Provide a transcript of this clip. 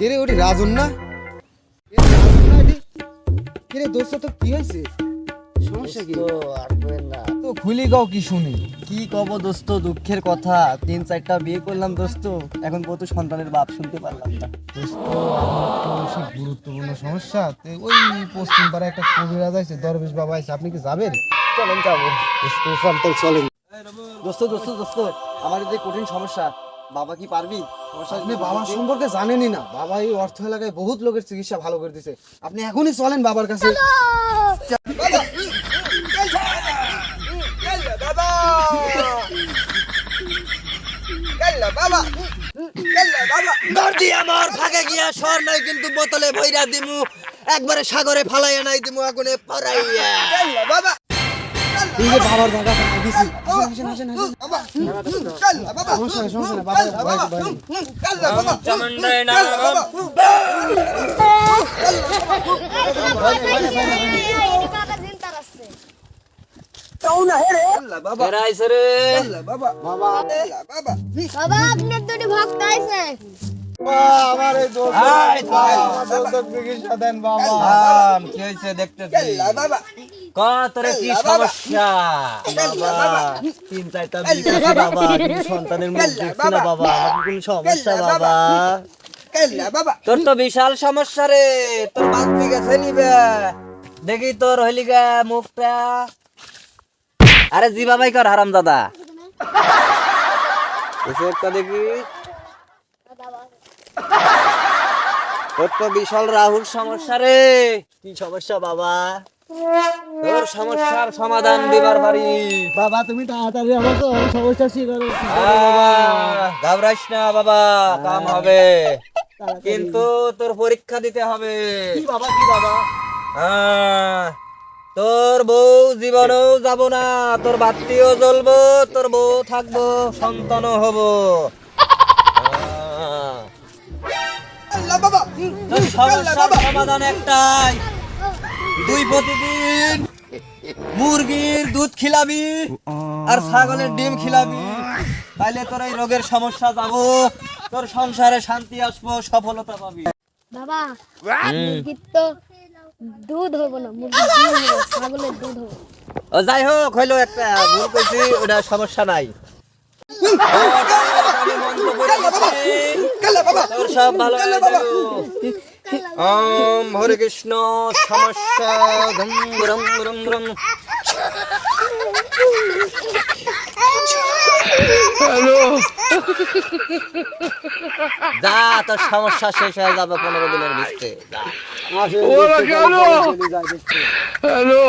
কে রে ওটি রাজন না? এ রাজন না এটি? কে রে দোস্ত তো কি হয়েছে? সমস্যা কি? তো খুলি গাও কি শুনি। কি কব দোস্ত দুঃখের কথা। তিন চারটা বিয়ে করলাম দোস্ত। এখন কত সন্তানের বাপ শুনতে পারলাম না। দোস্ত আমার গুরুত্বপূর্ণ সমস্যা। ওই পশ্চিম পাড়ায় একটা কবিরাজ আছে দরবেশ বাবা আছে। আপনি কি যাবেন? চলেন যাব। দোস্ত চলেন দোস্ত দোস্ত দোস্ত আমার যে কঠিন সমস্যা বাবা কি পারবি? আপনি বাবার সম্পর্কে জানেনই না। বাবা এই অর্থ এলাকায় বহুত লোকের চিকিৎসা ভালো করে দিছে। আপনি এখনই চলেন বাবার কাছে। আমার ভাগে গিয়া সর নাই কিন্তু বোতলে ভইরা দিমু। একবারে সাগরে ফালাইয়া নাই দিমু আগুনে পড়াইয়া এই যে বাবার জায়গা দিছি। আসেন আসেন আসেন সমস্যা নেই সমস্যা নেই বাবা ভয় ভয় বাবা। আপনার দুটি ভক্ত আছে আমার এই দোস্ত আমার দোস্ত চিকিৎসা দেন বাবা। কি হয়েছে দেখতেছি। কতরে কি সমস্যা? বাবা। সন্তানের মুখ দেখছি না বাবা। কোনো সমস্যা বাবা। তোর তো বিশাল সমস্যা রে তোর বাঁচতে গেছে নিবে। দেখি তোর হইলিগা মুখটা। আরে জি বাবাই কর হারাম দাদা। দেখি। তোর তো বিশাল রাহুল সমস্যা রে। কি সমস্যা বাবা? তোর সমস্যার সমাধান দিবার পারি। বাবা তুমি তাড়াতাড়ি সমস্যা ঘাবড়াইস না বাবা কাম হবে। কিন্তু তোর পরীক্ষা দিতে হবে। কি বাবা কি বাবা? তোর বউ জীবনেও যাব না তোর বাতিও জ্বলবো তোর বউ থাকব সন্তানও হব। সমাধান একটাই। দুই প্রতিদিন মুরগির দুধ খিলাবি আর ছাগলের ডিম খিলাবি। তাইলে তোর এই রোগের সমস্যা যাব। তোর সংসারে শান্তি আসব সফলতা পাবি। বাবা মুরগির তো দুধ হব না মুরগির ডিম হব ছাগলের দুধ হব। ও যাই হোক হইল একটা ভুল কইছি ওটা সমস্যা নাই। তোর সব ভালো হরে কৃষ্ণ সমস্যা ধম রম রম রম যা তোর সমস্যা শেষ হয়ে যাবে পনেরো দিনের ভিতরে। হ্যালো.